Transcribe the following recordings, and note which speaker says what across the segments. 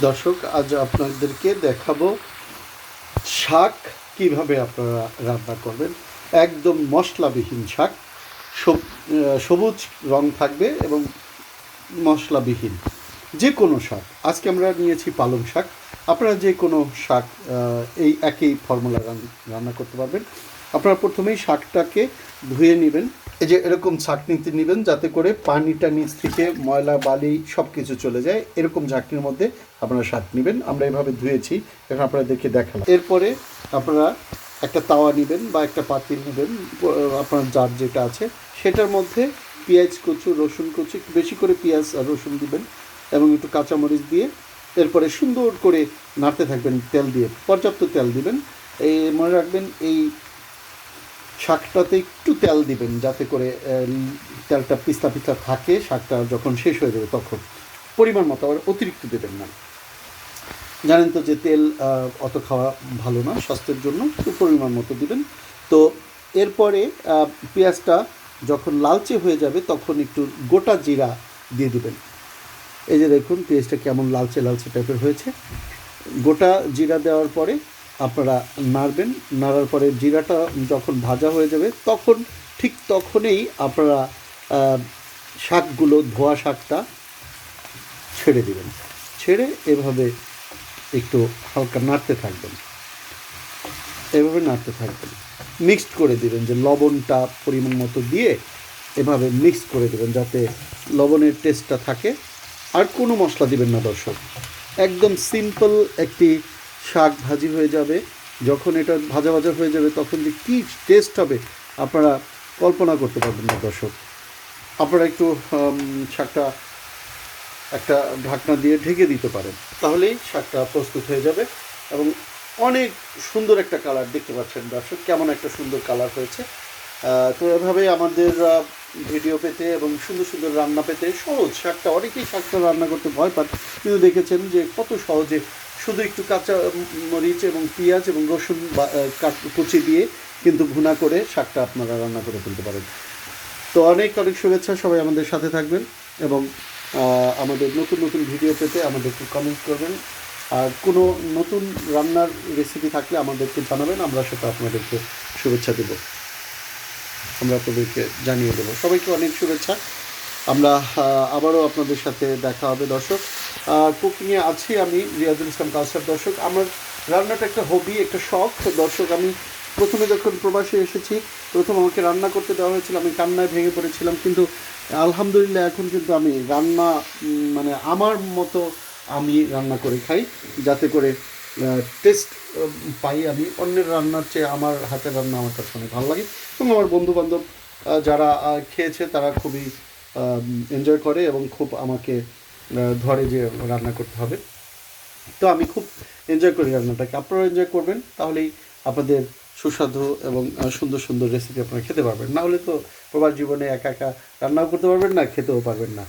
Speaker 1: দর্শক, আজ আপনাদেরকে দেখাবো শাক কীভাবে আপনারা রান্না করবেন। একদম মশলাবিহীন শাক। সবুজ রং থাকবে এবং মশলাবিহীন। যে কোনো শাক। আজকে আমরা নিয়েছি পালং শাক। আপনারা যে কোনো শাক এই একই ফর্মুলা রান্না করতে পারবেন। আপনারা প্রথমেই শাকটাকে ধুয়ে নেবেন। এই যে এরকম ছাঁকনিতে নেবেন যাতে করে পানিটা নিচ থেকে ময়লা, বালি সব কিছু চলে যায়, এরকম ঝাঁকনির মধ্যে আপনারা শাক নেবেন। আমরা এভাবে ধুয়েছি, এখন আপনাদেরকে দেখালাম। এরপরে আপনারা একটা তাওয়া নেবেন বা একটা পাতিল নেবেন, আপনার যার যেটা আছে, সেটার মধ্যে পেঁয়াজ কচু, রসুন কচু, একটু বেশি করে পেঁয়াজ আর রসুন দিবেন এবং একটু কাঁচামরিচ দিয়ে এরপরে সুন্দর করে নাড়তে থাকবেন তেল দিয়ে, পর্যাপ্ত তেল দিবেন। এই মনে রাখবেন, এই শাকটাতে একটু তেল দিবেন যাতে করে তেলটা পিস্তা পিস্তা থাকে, শাকটা যখন শেষ হয়ে যাবে তখন। পরিমাণ মতো, আবার অতিরিক্ত দেবেন না। জানেন তো যে তেল অত খাওয়া ভালো না, স্বাস্থ্যের জন্য তো পরিমাণ মতো দিবেন। তো এরপরে পেঁয়াজটা যখন লালচে হয়ে যাবে তখন একটু গোটা জিরা দিয়ে দিবেন। এই যে দেখুন, পেঁয়াজটা কেমন লালচে লালচে টাইপের হয়েছে। গোটা জিরা দেওয়ার পরে আপনারা নাড়বেন, নাড়ার পরে জিরাটা যখন ভাজা হয়ে যাবে, তখন ঠিক তখনই আপনারা শাকগুলো, ধোয়া শাকটা ছেড়ে দেবেন। ছেড়ে এভাবে একটু হালকা নাড়তে থাকবেন। এভাবে নাড়তে থাকবেন। মিক্সড করে দিবেন যে লবণটা পরিমাণ মতো দিয়ে এভাবে মিক্স করে দেবেন যাতে লবণের টেস্টটা থাকে। আর কোনো মশলা দিবেন না দর্শক। একদম সিম্পল একটি শাক ভাজি হয়ে যাবে, যখন এটা ভাজা ভাজা হয়ে যাবে, তখন যে কী টেস্ট হবে, আপনারা কল্পনা করতে পারবেন না, দর্শক। আপনারা একটু শাকটা একটা ঢাকনা দিয়ে ঢেকে দিতে পারেন। তাহলেই শাকটা প্রস্তুত হয়ে যাবে এবং অনেক সুন্দর একটা কালার দেখতে পাচ্ছেন, দর্শক, কেমন একটা সুন্দর কালার হয়েছে। তো এভাবে আমাদের ভিডিও পেতে এবং সুন্দর সুন্দর রান্না পেতে সহজ শাকটা, অনেকেই শাকটা রান্না করতে ভয় পান, কিন্তু দেখেছেন যে কত সহজে শুধু একটু কাঁচা মরিচ এবং পেঁয়াজ এবং রসুন কুচি দিয়ে কিন্তু ভুনা করে শাকটা আপনারা রান্না করে ফেলতে পারেন। তো অনেক অনেক শুভেচ্ছা, সবাই আমাদের সাথে থাকবেন এবং আমাদের নতুন নতুন ভিডিও পেতে আমাদেরকে কমেন্ট করবেন। আর কোনো নতুন রান্নার রেসিপি থাকলে আমাদেরকে জানাবেন, আমরা সেটা আপনাদেরকে শুভেচ্ছা দেব। আমরা আপনাদেরকে জানিয়ে দেবো। সবাইকে অনেক শুভেচ্ছা। আমরা আবারও আপনাদের সাথে দেখা হবে, দর্শক। কুকিংয়ে আছি আমি রিয়াজুল ইসলাম কালসার দর্শক, আমার রান্নাটা একটা হবি একটা শখ। দর্শক, আমি প্রথমে যখন প্রবাসে এসেছি, প্রথম আমাকে রান্না করতে দেওয়া হয়েছিল। আমি কান্নায় ভেঙে পড়েছিলাম, কিন্তু আলহামদুলিল্লাহ এখন কিন্তু আমি রান্না মানে আমার মতো আমি রান্না করে খাই, যাতে করে টেস্ট পাই আমি। অন্যের রান্নার চেয়ে আমার হাতের রান্না আমার কাছে অনেক ভালো লাগে। এবং আমার বন্ধু বান্ধব যারা খেয়েছে, তারা খুবই এনজয় করে এবং খুব আমাকে ধরে যে রান্না করতে হবে। তো আমি খুব এনজয় করি রান্নাটাকে। আপনারাও এনজয় করবেন, তাহলেই আপনাদের সুস্বাদু এবং সুন্দর সুন্দর রেসিপি আপনারা খেতে পারবেন। না হলে তো প্রবাস জীবনে একা একা রান্নাও করতে পারবেন না, খেতেও পারবেন না।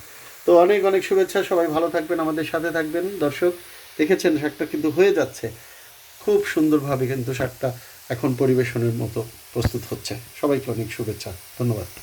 Speaker 1: তো অনেক অনেক শুভেচ্ছা, সবাই ভালো থাকবেন, আমাদের সাথে থাকবেন। দর্শক, দেখেছেন শাকটা কিন্তু হয়ে যাচ্ছে। খুব সুন্দরভাবে কিন্তু শাকটা এখন পরিবেশনের মতো প্রস্তুত হচ্ছে। সবাইকে অনেক শুভেচ্ছা, ধন্যবাদ।